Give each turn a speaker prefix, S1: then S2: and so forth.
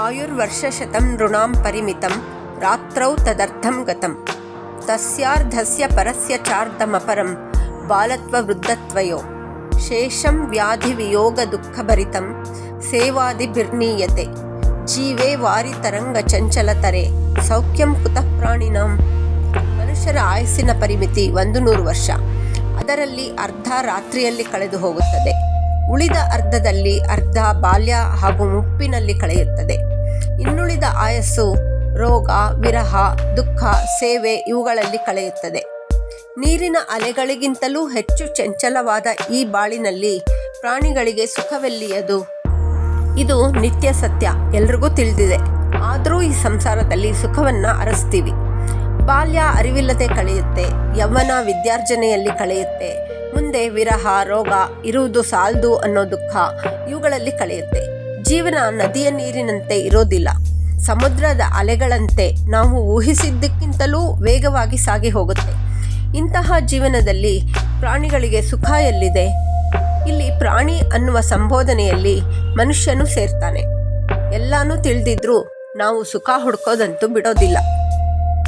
S1: ಆಯುರ್ವರ್ಷಶತಂ ಋಣಾಂ ಪರಿಮಿತಂ ರಾತ್ರೌ ತದರ್ಥಂ ಗತಂ ತಸ್ಯಾರ್ಧಸ್ಯ ಪರಸ್ಯ ಚಾರ್ಧಮಪರಂ ಬಾಲತ್ವವೃದ್ಧತ್ವಯೋ ಶೇಷಂ ವ್ಯಾಧಿವಿಯೋಗದುಃಖಭರಿತಂ ಸೇವಾದಿಭಿರ್ನೀಯತೆ ಜೀವೇ ವಾರಿತರಂಗಚಂಚಲತರೆ ಸೌಖ್ಯಂ ಕುತಃ ಪ್ರಾಣಿನಾಂ ಮನುಷ್ಯರ ಆಯಸ್ಸಿನ ಪರಿಮಿತಿ ಒಂದು ನೂರು ವರ್ಷ। ಅದರಲ್ಲಿ ಅರ್ಧ ರಾತ್ರಿಯಲ್ಲಿ ಕಳೆದು ಹೋಗುತ್ತದೆ ಉಳಿದ ಅರ್ಧದಲ್ಲಿ ಅರ್ಧ ಬಾಲ್ಯ ಹಾಗೂ ಮುಪ್ಪಿನಲ್ಲಿ ಕಳೆಯುತ್ತದೆ. ಇನ್ನುಳಿದ ಆಯಸ್ಸು, ರೋಗ, ವಿರಹ, ದುಃಖ, ಸೇವೆ ಇವುಗಳಲ್ಲಿ ಕಳೆಯುತ್ತದೆ. ನೀರಿನ ಅಲೆಗಳಿಗಿಂತಲೂ ಹೆಚ್ಚು ಚಂಚಲವಾದ ಈ ಬಾಳಿನಲ್ಲಿ ಪ್ರಾಣಿಗಳಿಗೆ ಸುಖವೆಲ್ಲಿಯದು? ಇದು ನಿತ್ಯ ಸತ್ಯ, ಎಲ್ರಿಗೂ ತಿಳಿದಿದೆ. ಆದರೂ ಈ ಸಂಸಾರದಲ್ಲಿ ಸುಖವನ್ನ ಅರಸ್ತೀವಿ. ಬಾಲ್ಯ ಅರಿವಿಲ್ಲದೆ ಕಳೆಯುತ್ತೆ, ಯೌವನ ವಿದ್ಯಾರ್ಜನೆಯಲ್ಲಿ ಕಳೆಯುತ್ತೆ ಮುಂದೆ ವಿರಹ, ರೋಗ ಇರುವುದು ಸಾಲದು ಅನ್ನೋ ದುಃಖ ಇವುಗಳಲ್ಲಿ ಕಳೆಯುತ್ತೆ. ಜೀವನ ನದಿಯ ನೀರಿನಂತೆ ಇರೋದಿಲ್ಲ. ಸಮುದ್ರದ ಅಲೆಗಳಂತೆ ನಾವು ಊಹಿಸಿದ್ದಕ್ಕಿಂತಲೂ ವೇಗವಾಗಿ ಸಾಗಿ ಹೋಗುತ್ತೆ. ಇಂತಹ ಜೀವನದಲ್ಲಿ ಪ್ರಾಣಿಗಳಿಗೆ ಸುಖ ಎಲ್ಲಿದೆ? ಇಲ್ಲಿ ಪ್ರಾಣಿ ಅನ್ನುವ ಸಂಬೋಧನೆಯಲ್ಲಿ ಮನುಷ್ಯನು ಸೇರ್ತಾನೆ. ಎಲ್ಲಾನು ತಿಳಿದಿದ್ರೂ ನಾವು ಸುಖ ಹುಡ್ಕೋದಂತೂ ಬಿಡೋದಿಲ್ಲ.